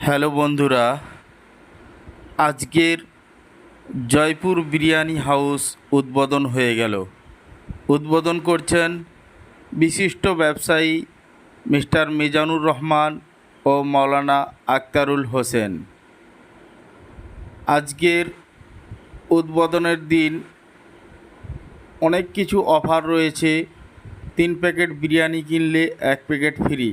Hello বন্ধুরা, আজকের Jaipur biryani house উদ্বোধন হয়ে গেল। উদ্বোধন করছেন বিশিষ্ট ব্যবসায়ী মিস্টার মিজানুর রহমান ও মাওলানা আক্তারুল হোসেন। আজকের উদ্বোধনের দিন অনেক কিছু অফার রয়েছে। তিন প্যাকেট বিরিয়ানি কিনলে এক প্যাকেট ফ্রি।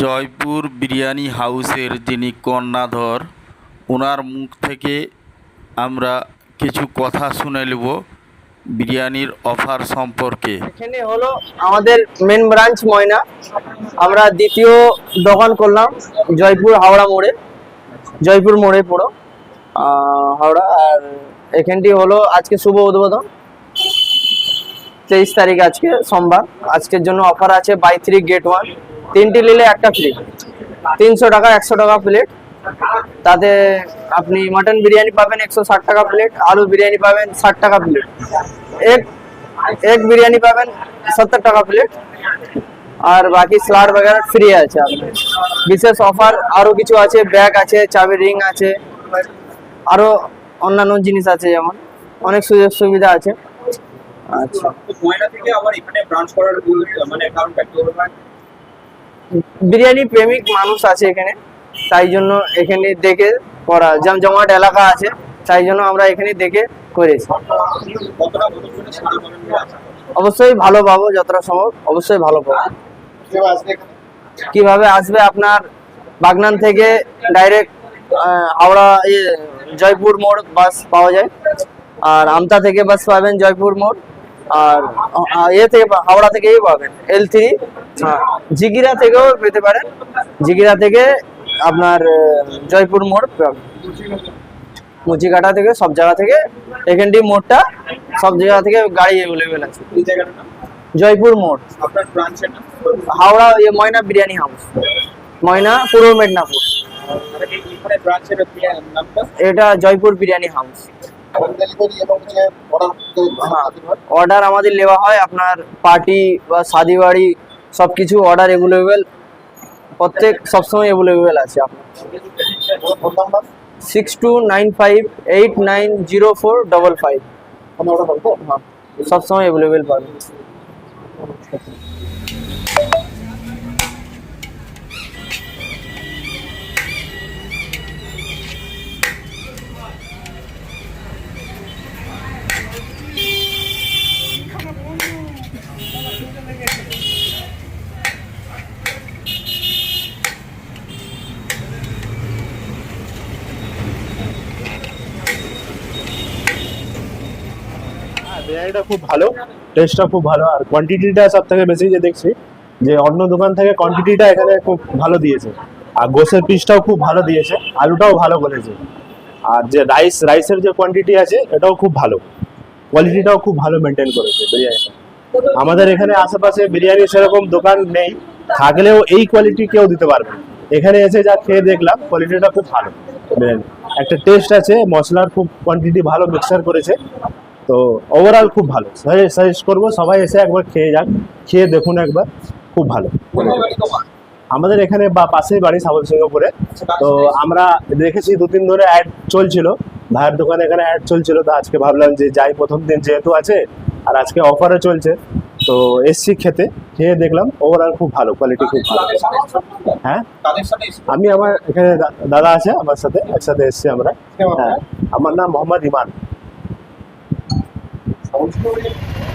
জয়পুর বিরিয়ানি হাউসের যিনি কর্ণাধর ওনার মুখ থেকে আমরা কিছু কথা শুনে নেব বিরিয়ানির অফার সম্পর্কে। এখানে হলো আমাদের মেন ব্রাঞ্চ ময়না। আমরা দ্বিতীয় দোকান করলাম, জয়পুর হাওড়া মোড়ে। জয়পুর মোড়ে পড়ো হাওড়া আর এখানটি হলো আজকে শুভ উদ্বোধন। তেইশ তারিখ আজকে সোমবার। আজকের জন্য অফার আছে বাই থ্রি গেট ওয়ান। তিনটি নিলে একটা ফ্রি তিনশো টাকা, একশো টাকা প্লেট তাতে আপনি মাটন বিরিয়ানি পাবেন একশো ষাট টাকা প্লেট আলু বিরিয়ানি পাবেন ষাট টাকা প্লেট এক এক বিরিয়ানি পাবেন সত্তর টাকা প্লেট আর বাকি স্লাড বগেরা ফ্রি আছে আপনার। বিশেষ অফার আরও কিছু আছে ব্যাগ আছে, চাবি রিং আছে। আরও অন্যান্য জিনিস আছে যেমন, অনেক সুযোগ সুবিধা আছে। আচ্ছা। থেকে এখানে ব্রাঞ্চ করার মানে কারণটা কি বিরিয়ানি প্রেমিক মানুষ আছে এখানে, তাই জন্য এখানে দেখে করা, যেমন জমাট এলাকা আছে, তাই জন্য আমরা এখানে দেখে করেছি। অবশ্যই ভালো পাবো, যতটা সম্ভব, অবশ্যই ভালো পাবো। কীভাবে আসবে আপনার বাগনান থেকে ডাইরেক্ট হাওড়া জয়পুর মোড় বাস পাওয়া যায়, আর আমতা থেকে বাস পাবেন জয়পুর মোড়। আর এ থেকে হাওড়া থেকেই পাবেন। এল থ্রি জিগিরা থেকেও পেতে পারেন। জিগিরা থেকে আপনার জয়পুর মোড় পাবেন। মুচিকাটা থেকে সব জায়গা থেকে এখানটি মোড়টা সব জায়গা থেকে গাড়ি অ্যাভেলেবেল আছে। জয়পুর মোড়। হাওড়া ময়না বিরিয়ানি হাউস। ময়না পূর্ব মেদিনীপুর। ব্রাঞ্চের নামটা? এটা জয়পুর বিরিয়ানি হাউস। অর্ডার আমাদের নেওয়া হয় আপনার পার্টি বা শাদি বাড়ি সব কিছু অর্ডার অ্যাভেলেবেল প্রত্যেক সবসময় অ্যাভেলেবেল আছে আপনার। Six two nine five eight nine zero four double five সবসময় অ্যাভেলেবেল পাবেন। বিরিয়ানিটা খুব ভালো টেস্টটা খুব ভালো, আর কোয়ান্টিটিটা সব থেকে বেশি যে দেখছি, যে অন্য দোকান থেকে কোয়ান্টিটিটা এখানে খুব ভালো দিয়েছে। আর গোসের পিসটাও খুব ভালো দিয়েছে, আলুটাও ভালো করেছে। আর যে রাইস রাইসের যে কোয়ান্টিটি আছে, এটাও খুব ভালো। কোয়ালিটিটাও খুব ভালো মেনটেন করেছে বিরিয়ানিটা আমাদের এখানে আশেপাশে বিরিয়ানি সেরকম দোকান নেই, থাকলেও এই কোয়ালিটি কেউ দিতে পারবে এখানে এসে যা খেয়ে দেখলাম কোয়ালিটিটা খুব ভালো। একটা টেস্ট আছে, মশলার খুব কোয়ান্টিটি ভালো মিক্সার করেছে। তো ওভারঅল খুব ভালো। সাজেস্ট করব, সবাই এসে একবার খেয়ে যাক। খেয়ে দেখুন একবার, খুব ভালো। আমাদের এখানে বা পাশেই বাড়ি সাবল সিংহপুরে তো আমরা দেখেছি দু দিন ধরে অ্যাড চলছিল। ভাইয়ের দোকানে এখানে অ্যাড চলছিল, তো আজকে ভাবলাম যে যাই প্রথম দিন যেহেতু আছে, আর আজকে অফারও চলছে। তো এসছি খেতে, খেয়ে দেখলাম ওভারঅল খুব ভালো কোয়ালিটি খুব ভালো। হ্যাঁ? আমি আমার এখানে দাদা আছে আমার সাথে, একসাথে এসছি আমরা। হ্যাঁ আমার নাম মোহাম্মদ ইমান। Hopefully,